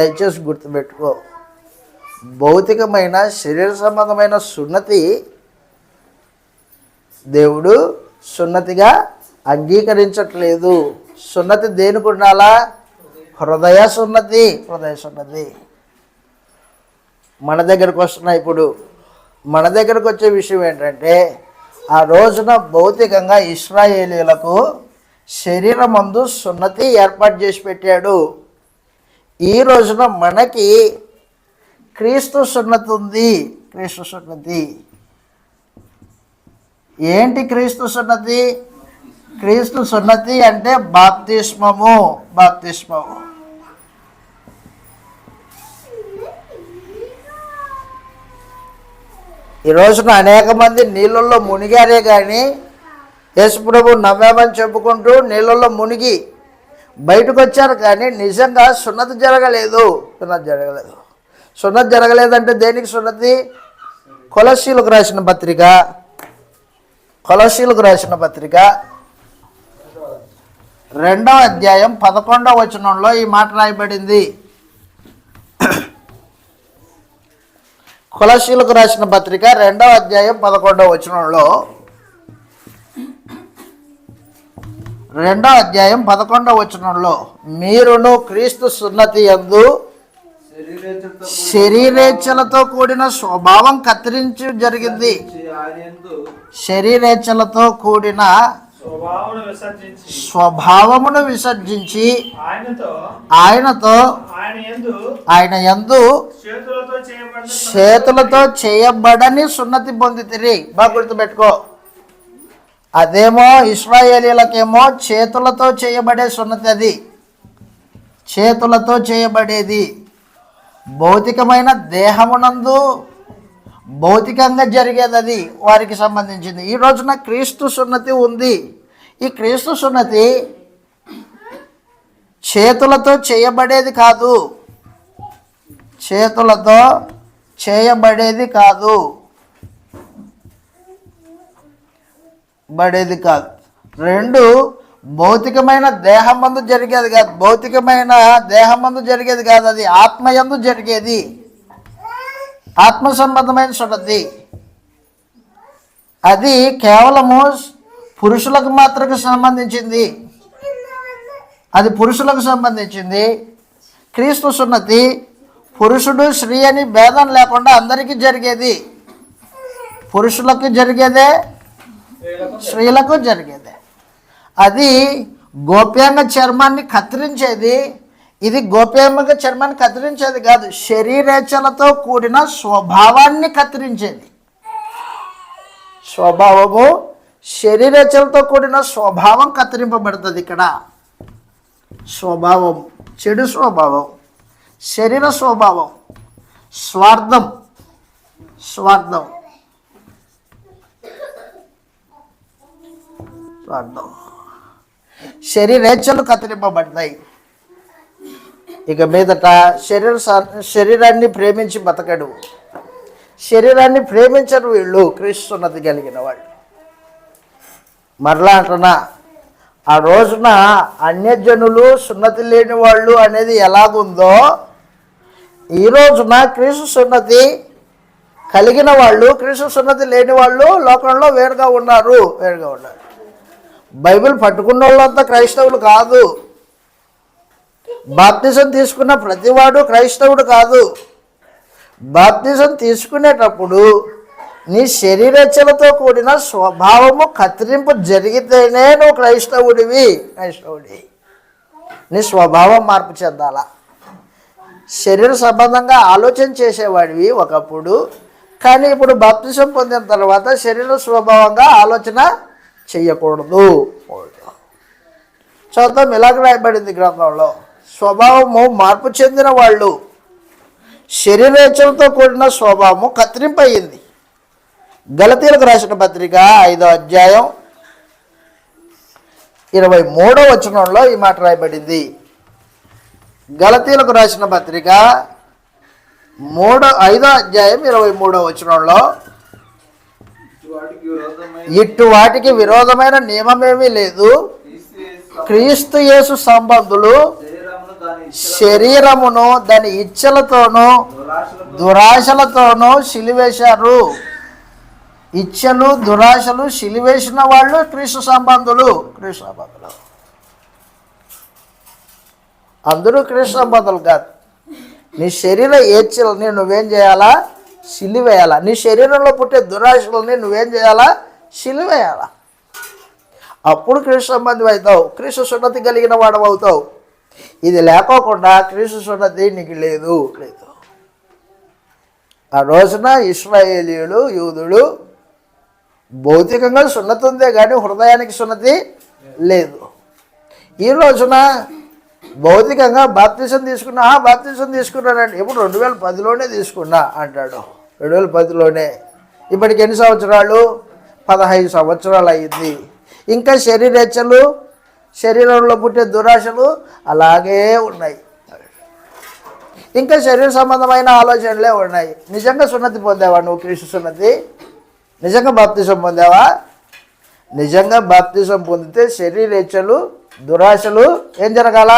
దయచేసి గుర్తుపెట్టుకో. భౌతికమైన శరీర సంబంధమైన సున్నతి దేవుడు సున్నతిగా అంగీకరించట్లేదు. సున్నతి దేనికి ఉండాలా? హృదయ సున్నతి. హృదయ సున్నతి. మన దగ్గరకు వస్తున్నాయి ఇప్పుడు. మన దగ్గరకు వచ్చే విషయం ఏంటంటే ఆ రోజున భౌతికంగా ఇస్రాయేలీలకు శరీరమందు సున్నతి ఏర్పాటు చేసి పెట్టాడు. ఈ రోజున మనకి క్రీస్తు సున్నతి ఉంది క్రీస్తు సున్నతి. ఏంటి క్రీస్తు సున్నతి? క్రీస్తు సున్నతి అంటే బాప్తిస్మము. బాప్తిస్మము. ఈ రోజున అనేక మంది నీళ్ళల్లో మునిగారే కానీ యేసుప్రభు నవ్వామని చెప్పుకుంటూ నీళ్ళల్లో మునిగి బయటకు వచ్చారు కానీ నిజంగా సున్నతి జరగలేదు. సున్నతి జరగలేదు. సున్నతి జరగలేదంటే దేనికి సున్నతి? కొలసీలకు రాసిన పత్రిక. కొలసీలకు రాసిన పత్రిక. రెండవ అధ్యాయం పదకొండవ వచనంలో ఈ మాట రాయబడింది. కులశీలకు రాసిన పత్రిక రెండవ అధ్యాయం పదకొండవ వచనంలో రెండవ అధ్యాయం పదకొండవ వచనంలో మీరును క్రీస్తు సున్నతి యందు శరీరేచ్ఛలతో కూడిన స్వభావం కత్తిరించి జరిగింది. శరీరేచ్ఛలతో కూడిన స్వభావమును విసర్జించి ఆయనతో ఆయన యందు చేతులతో చేతులతో చేయబడని సున్నతి పొందితిరి. బాగా గుర్తుపెట్టుకో. అదేమో ఇస్రాయేలీలకేమో చేతులతో చేయబడే సున్నతి అది. చేతులతో చేయబడేది. భౌతికమైన దేహమునందు భౌతికంగా జరిగేది అది వారికి సంబంధించింది. ఈ రోజున క్రీస్తు సున్నతి ఉంది. ఈ క్రీస్తు సున్నతి చేతులతో చేయబడేది కాదు. చేతులతో చేయబడేది కాదు. పడేది కాదు. రెండు భౌతికమైన దేహం మందు జరిగేది కాదు. భౌతికమైన దేహం మందు జరిగేది కాదు. అది ఆత్మయందు జరిగేది. ఆత్మ సంబంధమైన సున్నతి అది కేవలము పురుషులకు మాత్రమే సంబంధించింది. అది పురుషులకు సంబంధించింది. క్రీస్తు సున్నతి పురుషుడు స్త్రీ అని భేదం లేకుండా అందరికీ జరిగేది. పురుషులకు జరిగేదే స్త్రీలకు జరిగేది. అది గోప్యాంగ చర్మాన్ని కత్తిరించేది. ఇది గోప్యాంగ చర్మాన్ని కత్తిరించేది కాదు శరీరేచ్ఛలతో కూడిన స్వభావాన్ని కత్తిరించేది. స్వభావము శరీరేచ్ఛలతో కూడిన స్వభావం కత్తిరింపబడుతుంది ఇక్కడ. స్వభావం చెడు స్వభావం శరీర స్వభావం స్వార్థం స్వార్థం. స్వార్థం శరీరేచ్ఛలు కత్తిరింపబడతాయి ఇక మీదట శరీర శరీరాన్ని ప్రేమించి బతకడు. శరీరాన్ని ప్రేమించరు వీళ్ళు క్రీస్తున్నది కలిగిన వాళ్ళు. మరలా అంటున్నా ఆ రోజున అన్యజనులు సున్నతి లేని వాళ్ళు అనేది ఎలాగుందో ఈ రోజున క్రీస్తు సున్నతి కలిగిన వాళ్ళు క్రీస్తు సున్నతి లేని వాళ్ళు లోకంలో వేరుగా ఉన్నారు వేరుగా ఉన్నారు. బైబిల్ పట్టుకున్న వాళ్ళంతా క్రైస్తవులు కాదు. బాప్తిజం తీసుకున్న ప్రతివాడు క్రైస్తవుడు కాదు. బాప్తిజం తీసుకునేటప్పుడు నీ శరీరచలతో కూడిన స్వభావము కత్తిరింపు జరిగితేనే నువ్వు క్రైస్తవుడివి. క్రైస్తవుడి. నీ స్వభావం మార్పు చెందాలా. శరీర సంబంధంగా ఆలోచన చేసేవాడివి ఒకప్పుడు. కానీ ఇప్పుడు బాప్తిజం పొందిన తర్వాత శరీర స్వభావంగా ఆలోచన చెయ్యకూడదు చదువుతాం ఇలాగ రాయబడింది గ్రంథంలో. స్వభావము మార్పు చెందిన వాళ్ళు. శరీరేచ్ఛలతో కూడిన స్వభావము కత్తిరింపయ్యింది. గలతీలకు రాసిన పత్రిక ఐదో అధ్యాయం ఇరవై మూడో వచనంలో ఈ మాట రాయబడింది. గలతీలకు రాసిన పత్రిక మూడో ఐదో అధ్యాయం ఇరవై మూడో వచనంలో ఇటు వాటికి విరోధమైన నియమమేమీ లేదు. క్రీస్తు యేసు సంబంధులు శరీరమును దాని ఇచ్చలతోనూ దురాశలతో దురాశలతోనూ సిలివేశారు. ఇచ్చలు దురాశలు సిలివేసిన వాళ్ళు క్రీస్తు సంబంధులు. క్రీస్తు సంబంధులు. అందరూ క్రీస్తు సంబంధులు కాదు. నీ శరీర ఏడ్చలని నువ్వేం చేయాలా? సిలివేయాలా? నీ శరీరంలో పుట్టే దురాశలని నువ్వేం చేయాలా? సిలివేయాలా. అప్పుడు క్రీస్తు సంబంధం అవుతావు. క్రీస్తు సున్నతి కలిగిన వాడు అవుతావు. ఇది లేకోకుండా క్రీస్తు సున్నతి నీకు లేదు. లేదు. ఆ రోజున ఇస్రాయేలీయులు యూదులు భౌతికంగా సున్నతి ఉందే కానీ హృదయానికి సున్నతి లేదు. ఈ రోజున భౌతికంగా బాప్తిజం తీసుకున్నా "ఆ, బాప్తిజం తీసుకున్నానండి ఎప్పుడు రెండు వేల పదిలోనే తీసుకున్నా అంటాడు. రెండు వేల పదిలోనే ఇప్పటికి ఎన్ని సంవత్సరాలు? పదహైదు సంవత్సరాలు అయ్యింది ఇంకా శరీరేచ్ఛలు శరీరంలో పుట్టే దురాశలు అలాగే ఉన్నాయి. ఇంకా శరీర సంబంధమైన ఆలోచనలే ఉన్నాయి. నిజంగా సున్నతి పొందావా నువ్వు క్రీస్తు సున్నతి? నిజంగా బాప్తిసం పొందావా? నిజంగా బాప్తిసం పొందితే శరీరేచ్ఛలు దురాశలు ఏం జరగాల?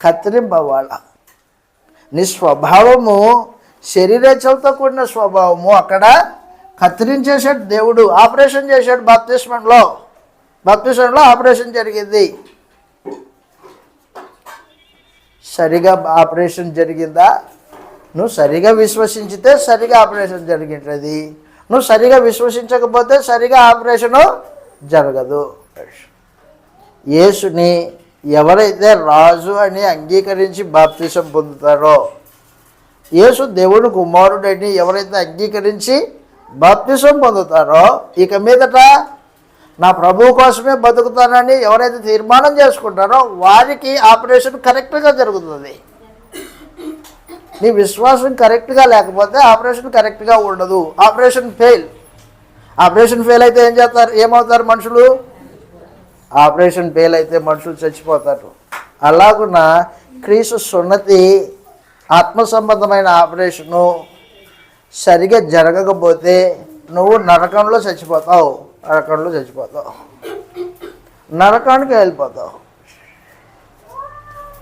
కత్తిరింపవాల నీ స్వభావము శరీరేచ్ఛలతో కూడిన స్వభావము అక్కడ కత్తిరించేసాడు దేవుడు. ఆపరేషన్ చేశాడు బాప్తిస్మంలో. బాప్తిస్మంలో ఆపరేషన్ జరిగింది. సరిగా ఆపరేషన్ జరిగిందా? నువ్వు సరిగా విశ్వసించితే సరిగా ఆపరేషన్ జరిగింటుంది. నువ్వు సరిగా విశ్వసించకపోతే సరిగా ఆపరేషను జరగదు. యేసుని ఎవరైతే రాజు అని అంగీకరించి బాప్తిసం పొందుతారో యేసు దేవుని కుమారుడని ఎవరైతే అంగీకరించి బాప్తిసం పొందుతారో ఇక మీదట నా ప్రభువు కోసమే బతుకుతానని ఎవరైతే తీర్మానం చేసుకుంటారో వారికి ఆపరేషన్ కరెక్ట్గా జరుగుతుంది. నీ విశ్వాసం కరెక్ట్గా లేకపోతే ఆపరేషన్ కరెక్ట్గా ఉండదు. Operation fail. ఆపరేషన్ ఫెయిల్ అయితే ఏం చేస్తారు? ఏమవుతారు మనుషులు? ఆపరేషన్ ఫెయిల్ అయితే మనుషులు చచ్చిపోతారు. అలాగున క్రీస్తు సున్నతి ఆత్మ సంబంధమైన ఆపరేషను సరిగా జరగకపోతే నువ్వు నరకంలో చచ్చిపోతావు నరకంలో చచ్చిపోతావు. నరకానికి వెళ్ళిపోతావు.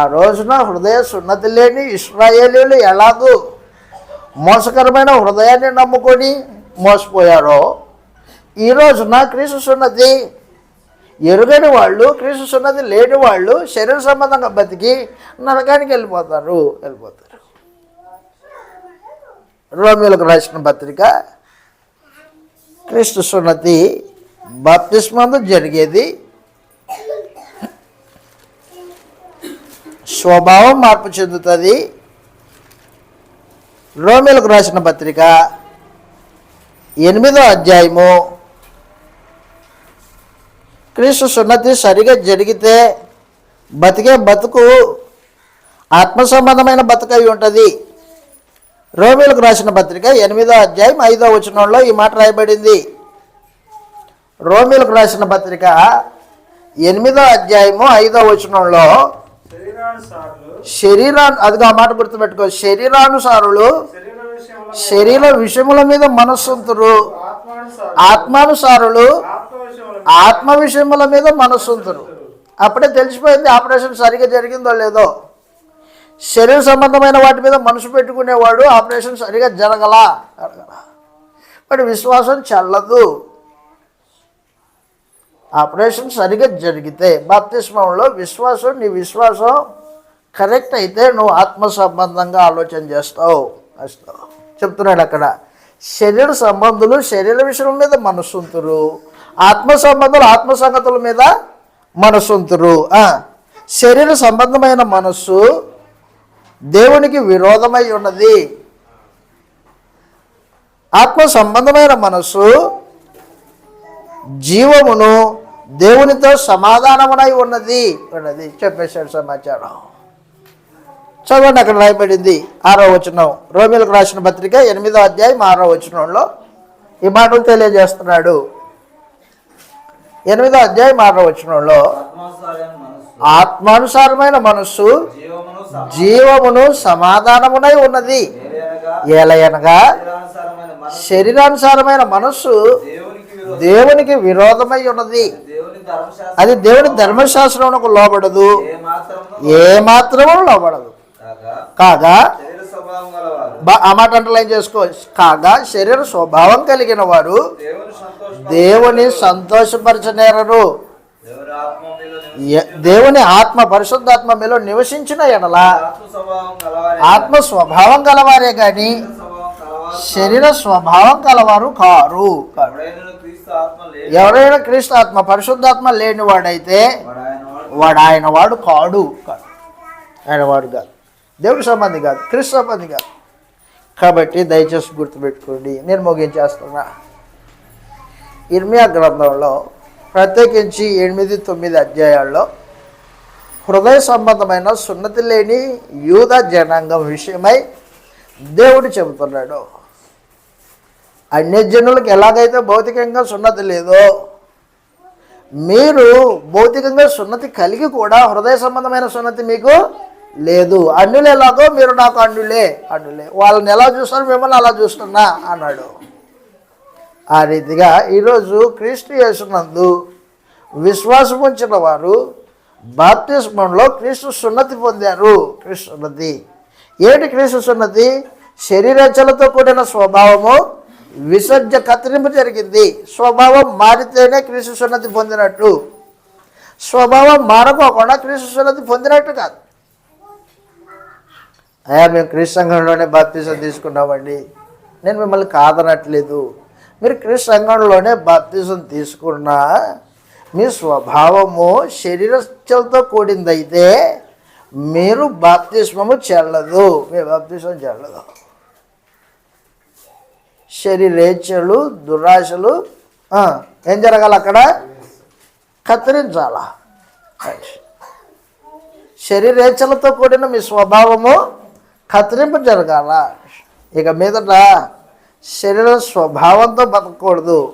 ఆ రోజున హృదయ సున్నతి లేని ఇస్రాయేలీలు ఎలాగూ మోసకరమైన హృదయాన్ని నమ్ముకొని మోసపోయారో ఈ రోజున క్రీస్తు సున్నతి ఎరుగని వాళ్ళు క్రీస్తు సున్నతి లేని వాళ్ళు శరీర సంబంధంగా బతికి నరకానికి వెళ్ళిపోతారు వెళ్ళిపోతారు. రోమిలకు రాసిన పత్రిక క్రీస్తు సున్నతి బాప్తిస్మందు జరిగేది. స్వభావం మార్పు చెందుతుంది. రోమిలకు రాసిన పత్రిక ఎనిమిదో అధ్యాయము. క్రీస్తు సున్నతి సరిగా జరిగితే బతికే బతుకు ఆత్మ సంబంధమైన బతుకై ఉంటుంది. రోమిలకు రాసిన పత్రిక ఎనిమిదో అధ్యాయం ఐదో వచనంలో ఈ మాట రాయబడింది. రోమిలకు రాసిన పత్రిక ఎనిమిదో అధ్యాయము ఐదో వచనంలో శరీరా అది అదిగా మాట గుర్తుపెట్టుకో. శరీరానుసారులు శరీర విషయముల మీద మనస్సుంతురు ఆత్మానుసారులు ఆత్మ ఆత్మ విషయముల మీద మనస్సుంతురు అప్పుడే తెలిసిపోయింది ఆపరేషన్ సరిగా జరిగిందో లేదో. శరీర సంబంధమైన వాటి మీద మనసు పెట్టుకునేవాడు ఆపరేషన్ సరిగా జరగలా. జరగలా. మరి విశ్వాసం చల్లదు. ఆపరేషన్ సరిగా జరిగితే బాప్తిస్మంలో విశ్వాసం నీ విశ్వాసం కరెక్ట్ అయితే నువ్వు ఆత్మ సంబంధంగా ఆలోచన చేస్తావు. వస్తావు చెప్తున్నాడు అక్కడ. శరీర సంబంధులు శరీర విషయం మీద మనసుంతురు ఆత్మ సంబంధాలు ఆత్మ సంగతుల మీద మనసుంతురు శరీర సంబంధమైన మనస్సు దేవునికి విరోధమై ఉన్నది. ఆత్మ సంబంధమైన మనస్సు జీవమును దేవునితో సమాధానమునై ఉన్నది ఉన్నది చెప్పేశాడు సమాచారం. చదవండి అక్కడ రాయబడింది ఆరో వచనం. రోమిలకు రాసిన పత్రిక ఎనిమిదో అధ్యాయం ఆరో వచనంలో ఈ మాటలు తెలియజేస్తున్నాడు. ఎనిమిదో అధ్యాయం ఆరో వచనంలో ఆత్మానుసారమైన మనస్సు జీవమును సమ- జీవమును సమాధానమునై ఉన్నది. ఏలయనగా శరీరానుసారమైన మనస్సు. దేవునికి విరోధం. దేవునికి విరోధమై ఉన్నది. అది దేవుని ధర్మశాస్త్రమునకు లోబడదు. ఏ ఏ మాత్రము లోబడదు. కాగా ఆ మాట అంటలైన్ చేసుకో కాగా శరీర స్వభావం కలిగిన వారు దేవుని సంతోషపరచనేరరు. దేవుని ఆత్మ పరిశుద్ధాత్మ మీలో నివసించిన ఎడల ఆత్మ స్వభావం గలవారే కానీ గాని శరీర స్వభావం గలవారు కలవారు కారు. ఎవరైనా క్రీస్తు ఆత్మ పరిశుద్ధాత్మ లేనివాడైతే వాడు ఆయన వాడు వాడు ఆయన వాడు కాడు. కాదు ఆయన వాడు కాదు. దేవుడి సంబంధి కాదు క్రీస్తు సంబంధి కాదు. కాబట్టి దయచేసి గుర్తుపెట్టుకోండి. నేను ముగించేస్తున్నా. ఇర్మియా గ్రంథంలో ప్రత్యేకించి ఎనిమిది తొమ్మిది అధ్యాయాల్లో హృదయ సంబంధమైన సున్నతి లేని యూద జనాంగం విషయమై దేవుడు చెబుతున్నాడు. అన్యజనులకు ఎలాగైతే భౌతికంగా సున్నతి లేదో మీరు భౌతికంగా సున్నతి కలిగి కూడా హృదయ సంబంధమైన సున్నతి మీకు లేదు. అన్నులు ఎలాగో మీరు నాకు అన్నులే అన్నులే వాళ్ళని ఎలా చూస్తారు? మిమ్మల్ని అలా చూస్తున్నా అన్నాడు. ఆ రీతిగా ఈరోజు క్రీస్తు యేసునందు విశ్వాసం ఉంచిన వారు బాప్తిస్మంలో క్రీస్తు సున్నతి పొందారు. క్రీస్తు సున్నతి. ఏంటి క్రీస్తు సున్నతి? శరీరచలతో కూడిన స్వభావము విసర్జ కత్తిరింపు జరిగింది. స్వభావం మారితేనే క్రీస్తు సున్నతి పొందినట్టు. స్వభావం మారకోకుండా క్రీస్తు సున్నతి పొందినట్టు కాదు. అయ్యా మేము క్రీస్తు సంఘంలోనే బాప్తీసం తీసుకున్నామండి. నేను మిమ్మల్ని కాదనట్లేదు. మీరు క్రీస్తు రంగంలోనే బాప్తీసం తీసుకున్నా మీ స్వభావము శరీరచలతో కూడిందైతే మీరు బాప్తిస్మము చెల్లదు. మీ బాప్తిస్మం చెల్లదు. శరీరేచ్ఛలు దురాశలు ఏం జరగాలి అక్కడ? కత్తిరించాలా? శరీరేచ్ఛలతో కూడిన మీ స్వభావము కత్తిరింపు జరగాల. ఇక మీదట శరీర స్వభావంతో బతకూడదు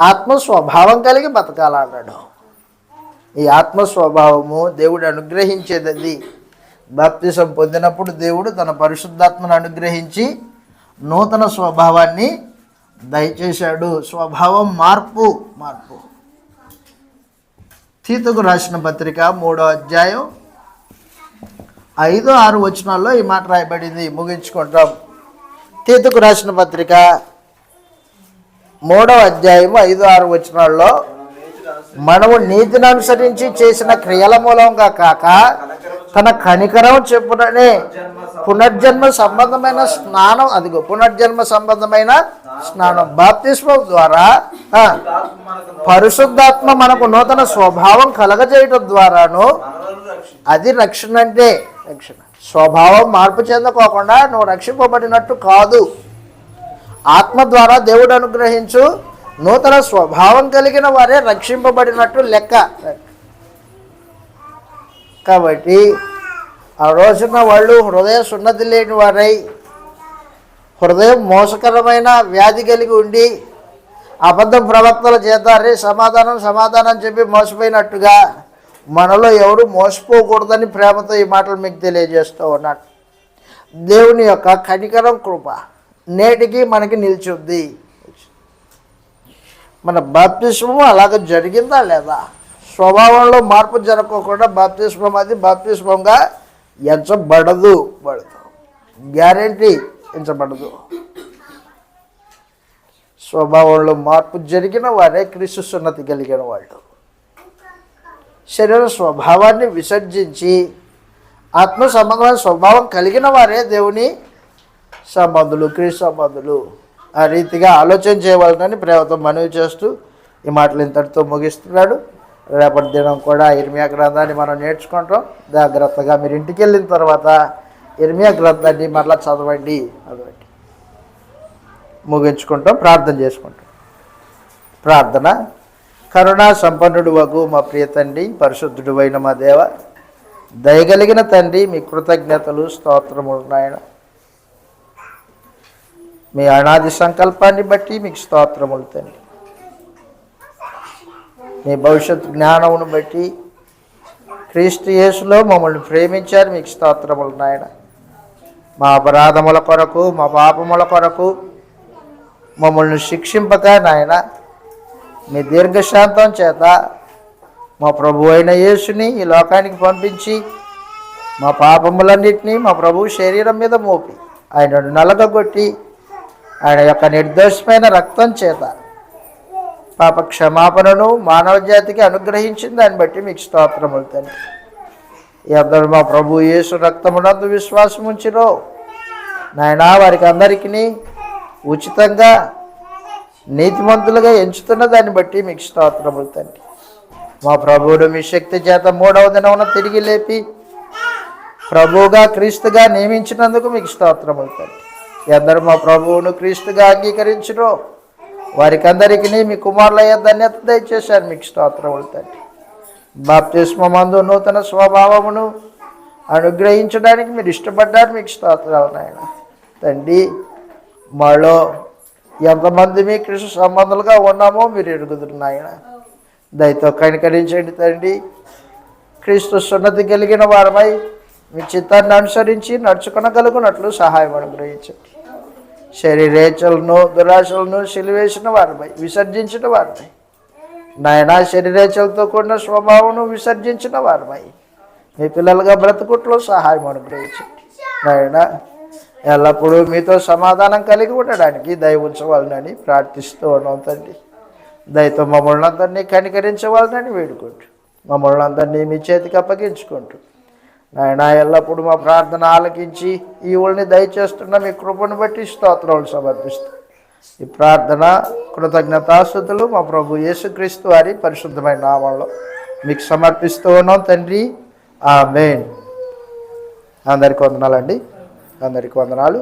ఆత్మ స్వభావం కలిగి బతకాలన్నాడు. ఈ ఆత్మ స్వభావము దేవుడు అనుగ్రహించేది బాప్తిసం పొందినప్పుడు దేవుడు తన పరిశుద్ధాత్మను అనుగ్రహించి నూతన స్వభావాన్ని దయచేశాడు. స్వభావం మార్పు మార్పు. తీతకు రాసిన పత్రిక మూడో అధ్యాయం ఐదు ఆరు వచనాల్లో ఈ మాట రాయబడింది. ముగించుకుంటాం. తీతుకు రాసిన పత్రిక మూడవ అధ్యాయం ఐదు ఆరు వచనాల్లో మనము నీతిని అనుసరించి చేసిన క్రియల మూలంగా కాక తన కనికరం చెప్పుననే పునర్జన్మ సంబంధమైన స్నానం అదిగో పునర్జన్మ సంబంధమైన స్నానం బాప్తిస్మం ద్వారా పరిశుద్ధాత్మ మనకు నూతన స్వభావం కలగజేయటం ద్వారాను అది రక్షణ అంటే రక్షణ. స్వభావం మార్పు చెందుకోకుండా నువ్వు రక్షింపబడినట్టు కాదు. ఆత్మ ద్వారా దేవుడు అనుగ్రహించు నూతన స్వభావం కలిగిన వారే రక్షింపబడినట్టు లెక్క. కాబట్టి ఆ రోజున వాళ్ళు హృదయ సున్నతి లేని వారై హృదయం మోసకరమైన వ్యాధి కలిగి ఉండి అబద్ధ ప్రవక్తల చేత రే సమాధానం సమాధానం చెప్పి మోసపోయినట్టుగా మనలో ఎవరు మోసపోకూడదని ప్రేమతో ఈ మాటలు మీకు తెలియజేస్తూ ఉన్నాడు దేవుని యొక్క కనికరం కృప నేటికి మనకి నిలిచుంది మన బాప్తిస్మం అలాగ జరిగిందా లేదా? స్వభావంలో మార్పు జరగకుండా బాప్తిస్మం అది బాప్తిస్మంగా ఎంచబడదు. పడదు గ్యారంటీ ఎంచబడదు. స్వభావంలో మార్పు జరిగిన వారే క్రీస్తు సున్నతి కలిగిన వాళ్ళు. శరీర స్వభావాన్ని విసర్జించి ఆత్మ సంబంధమైన స్వభావం కలిగిన వారే దేవుని సంబంధులు క్రీస్తు సంబంధులు. ఆ రీతిగా ఆలోచన చేయవాలని ప్రేమతో మనవి చేస్తూ ఈ మాటలు ఇంతటితో ముగిస్తున్నాడు. రేపటి దినం కూడా ఇర్మియా గ్రంథాన్ని మనం నేర్చుకుంటాం. జాగ్రత్తగా మీరు ఇంటికి వెళ్ళిన తర్వాత ఇర్మియా గ్రంథాన్ని మరలా చదవండి. చదవండి. ముగించుకుంటాం ప్రార్థన చేసుకుంటాం. ప్రార్థన కరుణా సంపన్నుడు వగు మా ప్రియ తండ్రి పరిశుద్ధుడు అయిన మా దేవ. దయగలిగిన తండ్రి మీ కృతజ్ఞతలు స్తోత్రములు నాయన. మీ అనాది సంకల్పాన్ని బట్టి మీకు స్తోత్రములు తండ్రి. మీ భవిష్యత్ జ్ఞానమును బట్టి క్రీస్తు యేసులో మమ్మల్ని ప్రేమించారు మీకు స్తోత్రములు నాయన. మా అపరాధముల కొరకు మా పాపముల కొరకు మమ్మల్ని శిక్షింపక నాయన. మీ దీర్ఘశాంతం చేత మా ప్రభు అయిన యేసుని ఈ లోకానికి పంపించి మా పాపములన్నింటినీ మా ప్రభు శరీరం మీద మోపి ఆయనను నలగగొట్టి ఆయన యొక్క నిర్దోషమైన రక్తం చేత పాప క్షమాపణను మానవ జాతికి అనుగ్రహించిన దాన్ని బట్టి మీకు స్తోత్రములు తండ్రి. ఈ అందరూ మా ప్రభు యేసు రక్తమునందు విశ్వాసం ఉంచిరో నాయనా వారికి అందరికీ ఉచితంగా నీతిమంతులుగా ఎంచుతున్న దాన్ని బట్టి మీకు స్తోత్రములు తండ్రి. మా ప్రభువుడు మీ శక్తి చేత మూడవ దినమున తిరిగి లేపి ప్రభువుగా క్రీస్తుగా నియమించినందుకు మీకు స్తోత్రములు తండ్రి. ఎందరు మా ప్రభువును క్రీస్తుగా అంగీకరించురో వారికి అందరికీ మీ కుమారులయ్య ధన్యత దయచేశారు మీకు స్తోత్రములు తండ్రి. బాప్తిస్మందు నూతన స్వభావమును అనుగ్రహించడానికి మీరు ఇష్టపడ్డారు మీకు స్తోత్రాలు నాయన. తండ్రి మాలో ఎంతమంది మీ కృష్ణ సంబంధాలుగా ఉన్నామో మీరు ఎరుగుదురు నాయన. దయతో కనికరించండి తండ్రి. క్రీస్తు సున్నతి కలిగిన వారమై మీ చిత్తాన్ని అనుసరించి నడుచుకొనగలుగునట్లు సహాయం అనుగ్రహించండి. శరీరేచలను దురాశలను సిలివేసిన వారిపై విసర్జించిన వారిపై నాయన శరీరేచలతో కూడిన స్వభావం విసర్జించిన వారిపై మీ పిల్లలుగా బ్రతుకుట్లో సహాయం అనుగ్రహించండి. నాయన ఎల్లప్పుడూ మీతో సమాధానం కలిగి ఉండడానికి దయ ఉంచవాలని ప్రార్థిస్తూ ఉన్నాం తండ్రి. దయతో మమ్మల్ని అందరినీ కనికరించవాలని వేడుకుంటూ మమ్మల్ని అందరినీ మీ చేతికి అప్పగించుకుంటూ నాయన ఎల్లప్పుడూ మా ప్రార్థన ఆలకించి ఈవుల్ని దయచేస్తున్న మీ కృపను బట్టి స్తోత్రాలు సమర్పిస్తూ ఈ ప్రార్థన కృతజ్ఞతాస్థుతులు మా ప్రభు యేసుక్రీస్తు వారి పరిశుద్ధమైన నామంలో మీకు సమర్పిస్తూ ఉన్నాం తండ్రి. ఆ మెయిన్ అందరికి వందనాలండి. అందరికి వందనాలు.